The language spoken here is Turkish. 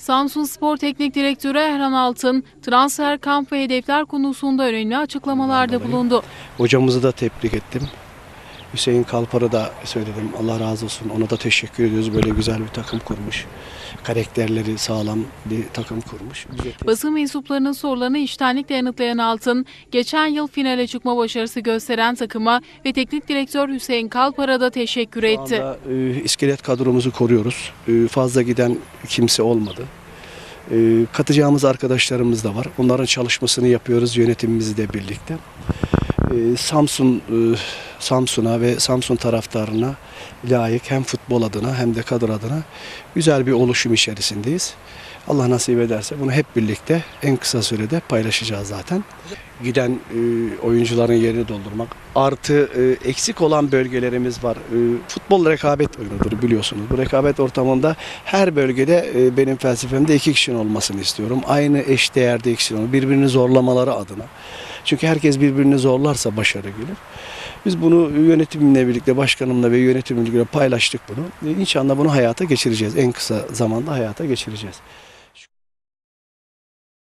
Samsun Spor Teknik Direktörü Erhan Altın, transfer kamp ve hedefler konusunda önemli açıklamalarda bulundu. Hocamızı da tebrik ettim. Hüseyin Kalpar'ı da söyledim. Allah razı olsun. Ona da teşekkür ediyoruz. Böyle güzel bir takım kurmuş. Karakterleri sağlam bir takım kurmuş. Basın mensuplarının sorularını içtenlikle yanıtlayan Altın, geçen yıl finale çıkma başarısı gösteren takıma ve teknik direktör Hüseyin Kalpar'a da teşekkür Şu etti. anda e, iskelet kadromuzu koruyoruz. E, fazla giden kimse olmadı. E, katacağımız arkadaşlarımız da var. Onların çalışmasını yapıyoruz yönetimimizle birlikte. E, Samsun e, Samsun'a ve Samsun taraftarına layık hem futbol adına hem de kadro adına güzel bir oluşum içerisindeyiz. Allah nasip ederse bunu hep birlikte en kısa sürede paylaşacağız zaten. Giden e, oyuncuların yerini doldurmak. Artı e, eksik olan bölgelerimiz var. E, futbol rekabet oyunudur biliyorsunuz. Bu rekabet ortamında her bölgede e, benim felsefemde iki kişinin olmasını istiyorum. Aynı eş değerde iki kişinin olması, birbirini zorlamaları adına. Çünkü herkes birbirini zorlarsa başarı gelir. Biz bunu yönetimimle birlikte, başkanımla ve yönetimimle birlikte paylaştık bunu. E, İnşallah bunu hayata geçireceğiz. En kısa zamanda hayata geçireceğiz.